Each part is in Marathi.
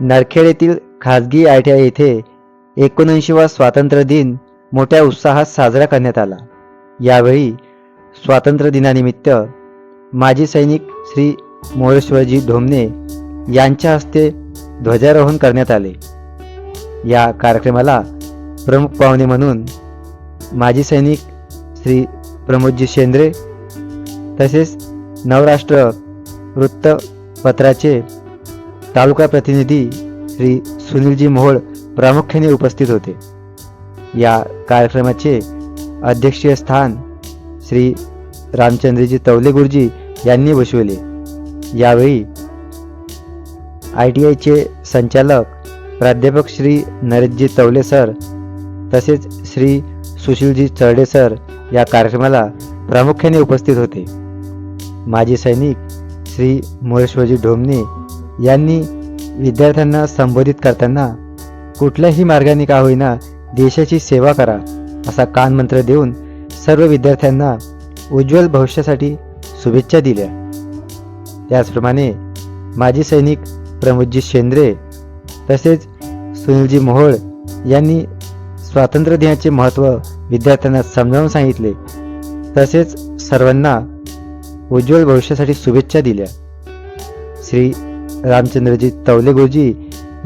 नरखेड येथील खाजगी आयट्या येथे एकोणऐंशीवा स्वातंत्र्य दिन मोठ्या उत्साहात साजरा करण्यात आला. यावेळी स्वातंत्र्य दिनानिमित्त माजी सैनिक श्री मोरेश्वरजी धोमने यांच्या हस्ते ध्वजारोहण करण्यात आले. या कार्यक्रमाला प्रमुख पाहुणे म्हणून माजी सैनिक श्री प्रमोदजी शेंद्रे तसेच नवराष्ट्र वृत्तपत्राचे तालुका प्रतिनिधी श्री सुनीलजी मोहोळ प्रामुख्याने उपस्थित होते. या कार्यक्रमाचे अध्यक्षीय स्थान श्री रामचंद्रजी तवले गुरुजी यांनी बसविले यावेळी आय टी आयचे संचालक प्राध्यापक श्री नरेशजी तवले सर तसेच श्री सुशीलजी चरडे सर या कार्यक्रमाला प्रामुख्याने उपस्थित होते. माजी सैनिक श्री मोरेश्वरजी ढोमणे यांनी विद्यार्थ्यांना संबोधित करताना कुठल्याही मार्गाने का होईना देशाची सेवा करा असा कानमंत्र देऊन सर्व विद्यार्थ्यांना उज्ज्वल भविष्यासाठी शुभेच्छा दिल्या. त्याचप्रमाणे माजी सैनिक प्रमोदजी शेंद्रे तसेच सुनीलजी मोहोळ यांनी स्वातंत्र्य दिनाचे महत्त्व विद्यार्थ्यांना समजावून सांगितले. तसेच सर्वांना उज्ज्वल भविष्यासाठी शुभेच्छा दिल्या. श्री रामचंद्रजी तवले गुरुजी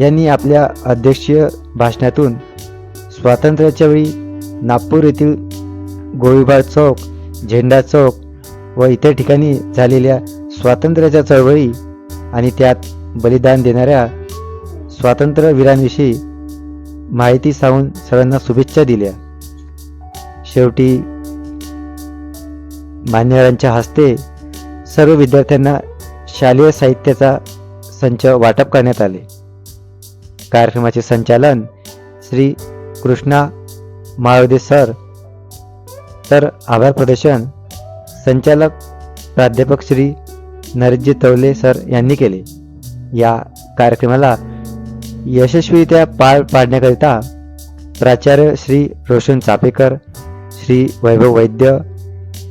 यांनी आपल्या अध्यक्षीय भाषणातून स्वातंत्र्याच्या वेळी नागपूर येथील गोळीबार चौक झेंडा चौक व इतर ठिकाणी झालेल्या स्वातंत्र्याच्या चळवळी आणि त्यात बलिदान देणाऱ्या स्वातंत्र्यवीरांविषयी माहिती सांगून सर्वांना शुभेच्छा दिल्या. शेवटी मान्यवरांच्या हस्ते सर्व विद्यार्थ्यांना शालेय साहित्याचा संच वाटप करण्यात आले. कार्यक्रमाचे संचालन श्री कृष्णा माळवदे सर. तर आभार प्रदर्शन संचालक प्राध्यापक श्री नरेशजी तवले सर यांनी केले. या कार्यक्रमाला यशस्वीरित्या पार पाडण्याकरिता प्राचार्य श्री रोशन चापेकर श्री वैभव वैद्य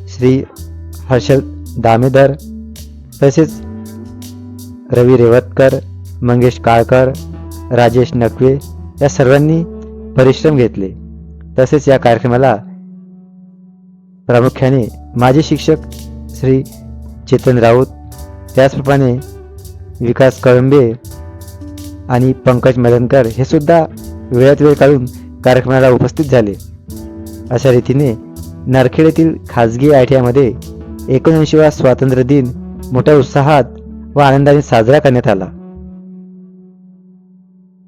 श्री हर्षल दामेदर तसेच रवी रेवतकर मंगेश काळकर राजेश नकवे या सर्वांनी परिश्रम घेतले. तसेच या कार्यक्रमाला प्रामुख्याने माजी शिक्षक श्री चेतन राऊत त्याचप्रमाणे विकास कळंबे आणि पंकज मदनकर हे सुद्धा वेळात वेळ काढून कार्यक्रमाला उपस्थित झाले. अशा रीतीने नारखेड येथील खाजगी आयटीआयमध्ये एकोणऐंशीवा स्वातंत्र्य दिन मोठ्या उत्साहात व आनंदाने साजरा करण्यात आला.